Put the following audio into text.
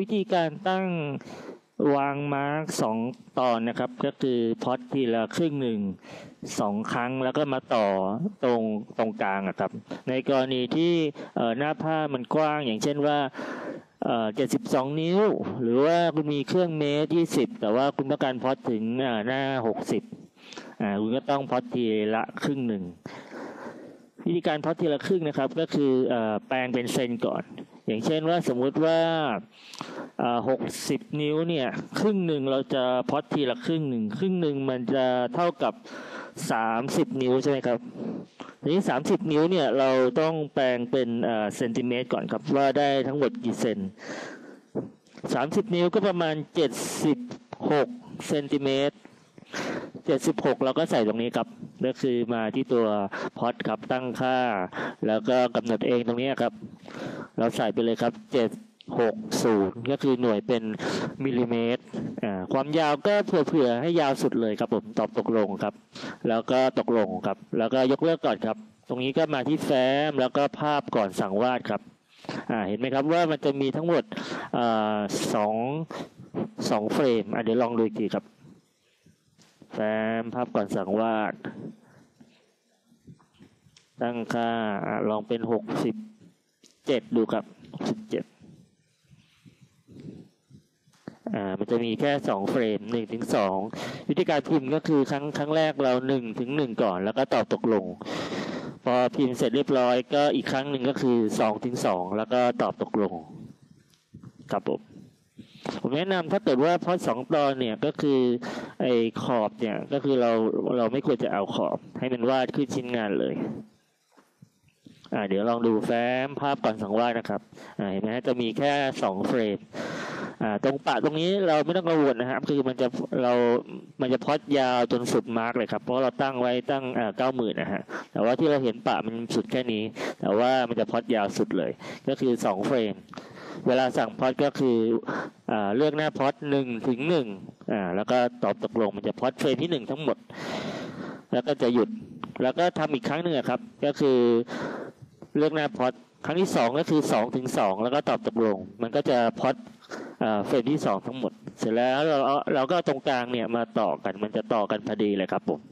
วิธีการตั้งวางมาร์กสองตอนนะครับ ก็คือพอดทีละครึ่งหนึ่งสองครั้งแล้วก็มาต่อตรงตรงกลางครับ ในกรณีที่หน้าผ้ามันกว้างอย่างเช่นว่าเอ่อ72นิ้ว หรือว่าคุณมีเครื่องเมตร20แต่ว่าคุณต้องการพอดถึงหน้า60อ่าคุณก็ต้องพอดทีละครึ่งหนึ่งวิธีการพอดทีละครึ่งนะครับ ก็คือเออแปลงเป็นเซนก่อน อย่างเช่นว่าสมมุติว่าหกสิบนิ้วเนี่ยครึ่งหนึ่งเราจะพอดทีละครึ่งหนึ่งครึ่งหนึ่งมันจะเท่ากับสามสิบนิ้วใช่ไหมครับทีนี้สามสิบนิ้วเนี่ยเราต้องแปลงเป็นเซนติเมตรก่อนครับว่าได้ทั้งหมดกี่เซนสามสิบนิ้วก็ประมาณเจ็ดสิบหกเซนติเมตรเจ็ดสิบหกเราก็ใส่ตรงนี้ครับก็คือมาที่ตัวพอดครับตั้งค่า แล้วก็กำหนดเองตรงนี้ครับ เราใส่ไปเลยครับเจ็ดหกศูนย์ก็คือหน่วยเป็นมิลลิเมตรความยาวก็เผื่อๆให้ยาวสุดเลยครับผมตอบตกลงครับ แล้วก็ตกลงครับ แล้วก็ยกเลิกก่อนครับ ตรงนี้ก็มาที่แฟ้มแล้วก็ภาพก่อนสั่งวาดครับเห็นไหมครับว่ามันจะมีทั้งหมดอสองสองเฟรมเดี๋ยวลองดูอีกทีครับ แฟ้มภาพก่อนสั่งวาด ตั้งค่าลองเป็นหกสิบ จ็ดดูครับหกสิบเจ็ดอ่ามันจะมีแค่สองเฟรมหนึ่งถึงสองวิธีการพิมพ์ก็คือครั้งครั้งแรกเราหนึ่งถึงหนึ่งก่อน แล้วก็ตอบตกลง พอพิมพ์เสร็จเรียบร้อยก็อีกครั้งหนึ่งก็คือสองถึงสองแล้วก็ตอบตกลงครับผมผมแนะนำถ้าเกิดว่าพอดสองตอนเนี่ยก็คือไอ้ขอบเนี่ยก็คือเราเราไม่ควรจะเอาขอบ ให้มันวาดขึ้นชิ้นงานเลย อ่าเดี๋ยวลองดูแฟ้มภาพก่อนสังวาดนะครับอ่าเห็นไหมฮะจะมีแค่สองเฟรมอ่าตรงปะตรงนี้เราไม่ต้องกังวลนะครับ คือมันจะเรามันจะพอดยาวจนสุดมาร์กเลยครับ เพราะเราตั้งไว้ตั้งอ่าเก้าหมื่นนะฮะแต่ว่าที่เราเห็นปะมันสุดแค่นี้ แต่ว่ามันจะพอดยาวสุดเลย ก็คือสองเฟรมเวลาสั่งพอดก็คืออ่าเลือกหน้าพอดหนึ่งถึงหนึ่งอ่าแล้วก็ตอบตกลงมันจะพอดเฟรมที่หนึ่งทั้งหมด แล้วก็จะหยุดแล้วก็ทำอีกครั้งหนึ่งอะครับ ก็คือ เลือกหน้าพอดครั้งที่สองก็คือสองถึงสองแล้วก็ตอบตกลง มันก็จะพอดเฟรมที่สองทั้งหมด เสร็จแล้วเราเราก็ตรงกลางเนี่ยมาต่อกันมันจะต่อกันพอดีเลยครับผม